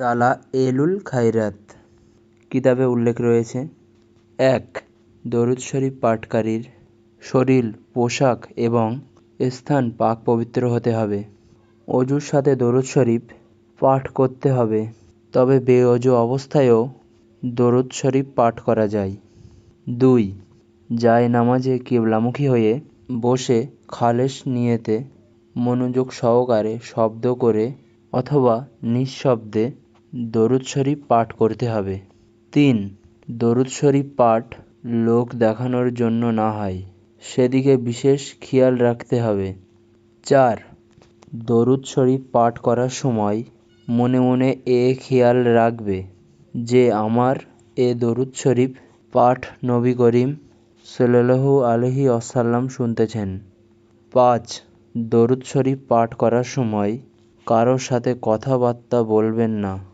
তালা এলুল খাইরাত কিতাবে উল্লেখ রয়েছে, এক, দরুদ শরীফ পাঠকারীর শরীর, পোশাক এবং স্থান পাক পবিত্র হতে হবে। অজুর সাথে দরুদ শরীফ পাঠ করতে হবে, তবে বেঅজু অবস্থায়ও দরুদ শরীফ পাঠ করা যায়। দুই, যায় নামাজে কিবলামুখী হয়ে বসে খালেস নিয়েতে মনোযোগ সহকারে শব্দ করে অথবা নিঃশব্দে দরুদ শরীফ পাঠ করতে হবে। তিন, দরুদ শরীফ পাঠ লোক দেখানোর জন্য না হয়, সেদিকে বিশেষ খেয়াল রাখতে হবে। চার, দরুদ শরীফ পাঠ করার সময় মনে মনে এ খেয়াল রাখবে যে আমার এ দরুদ শরীফ পাঠ নবী করিম সাল্লাহু আলহি আসাল্লাম শুনতেছেন। পাঁচ, দরুদ শরীফ পাঠ করার সময় কারোর সাথে কথাবার্তা বলবেন না।